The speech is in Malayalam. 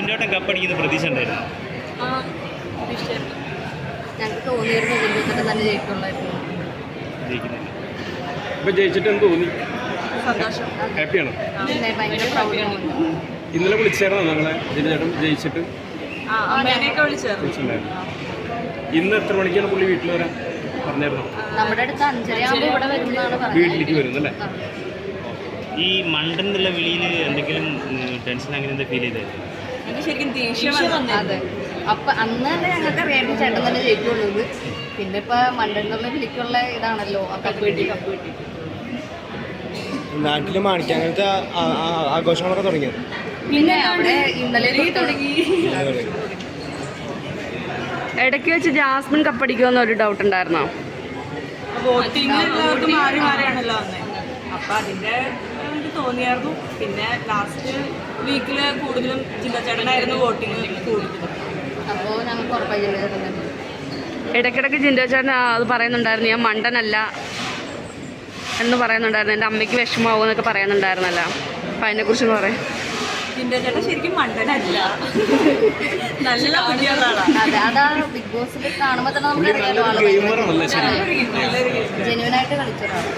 ജിൻഡോട്ടൻ കപ്പടിക്കുന്ന പ്രതീക്ഷ ഉണ്ടായിരുന്നു ആ പ്രതീക്ഷിച്ചായിരുന്നു ഞങ്ങൾക്ക് തോന്നിയിരുന്നു ജില്ലത്തിൽ തന്നെ ജയിക്കുള്ളായിരുന്നു ജയിക്കുന്നില്ല. ഇപ്പൊ ജയിച്ചിട്ട് എന്ത് തോന്നി ഹാപ്പിയാണോ ഇന്നലെ വിളിച്ചായിരുന്നോ ഞങ്ങളെ ജിനചേട്ടൻ ജയിച്ചിട്ട്? ഇന്ന് എത്ര മണിക്കാണ് പുള്ളി വീട്ടിൽ വരാൻ പറഞ്ഞായിരുന്നോ? നമ്മുടെ അടുത്ത് അഞ്ചരയാകുമ്പോൾ ഇവിടെ വരുന്നതാണ് വീട്ടിലേക്ക് വരുന്നല്ലേ? ഈ മണ്ടൻ എന്നുള്ള വിളിയിൽ എന്തെങ്കിലും ടെൻഷൻ അങ്ങനെ എന്താ ഫീൽ ചെയ്തായിരുന്നു എനിക്ക് ശരിക്കും ദേഷ്യം അതെ അപ്പൊ അന്ന് തന്നെ ഞങ്ങൾക്ക് അറിയാണ്ട് ചേട്ടൻ തന്നെ ജയിക്കുള്ളൂ പിന്നെ ഇപ്പൊ മണ്ടന്നുള്ള വിളിക്കുള്ള ഇതാണല്ലോ ആ കപ്പ് കിട്ടി കപ്പ് കിട്ടി നാട്ടിൽ മാണിക്ക അങ്ങനത്തെ ആഘോഷങ്ങളൊക്കെ തുടങ്ങിയത് പിന്നെ അവിടെ ഇന്നലെ തുടങ്ങി ഇടയ്ക്ക് വെച്ച് ജാസ്മിൻ കപ്പടിക്കുമെന്ന് ഒരു ഡൗട്ട് ഉണ്ടായിരുന്നോ വോട്ടിംഗ് എല്ലാവർക്കും മാറി മാറിയാണല്ലോ അപ്പൊ അതിന്റെ തോന്നിയായിരുന്നു. പിന്നെ ലാസ്റ്റ് വീക്കിൽ കൂടുതലും ചിന്തച്ചേട്ടനായിരുന്നു വോട്ടിങ് കൂടുതലും. അപ്പോൾ ഞങ്ങൾക്ക് ഉറപ്പായി ചേട്ടൻ തന്നെ ഇടയ്ക്കിടയ്ക്ക് ജിൻഡോ ചേട്ടൻ അത് പറയുന്നുണ്ടായിരുന്നു ഞാൻ മണ്ടനല്ല എന്ന് പറയുന്നുണ്ടായിരുന്നു. എന്റെ അമ്മയ്ക്ക് വിഷമാവും എന്നൊക്കെ പറയുന്നുണ്ടായിരുന്നല്ലോ. അപ്പം അതിനെക്കുറിച്ച് പറയാം. ചിന്തച്ചേട്ടൻ ശരിക്കും മണ്ടനല്ല. നല്ല ബിഗ് ബോസിൽ കാണുമ്പോൾ തന്നെ നമുക്ക് കളിച്ചതാണ്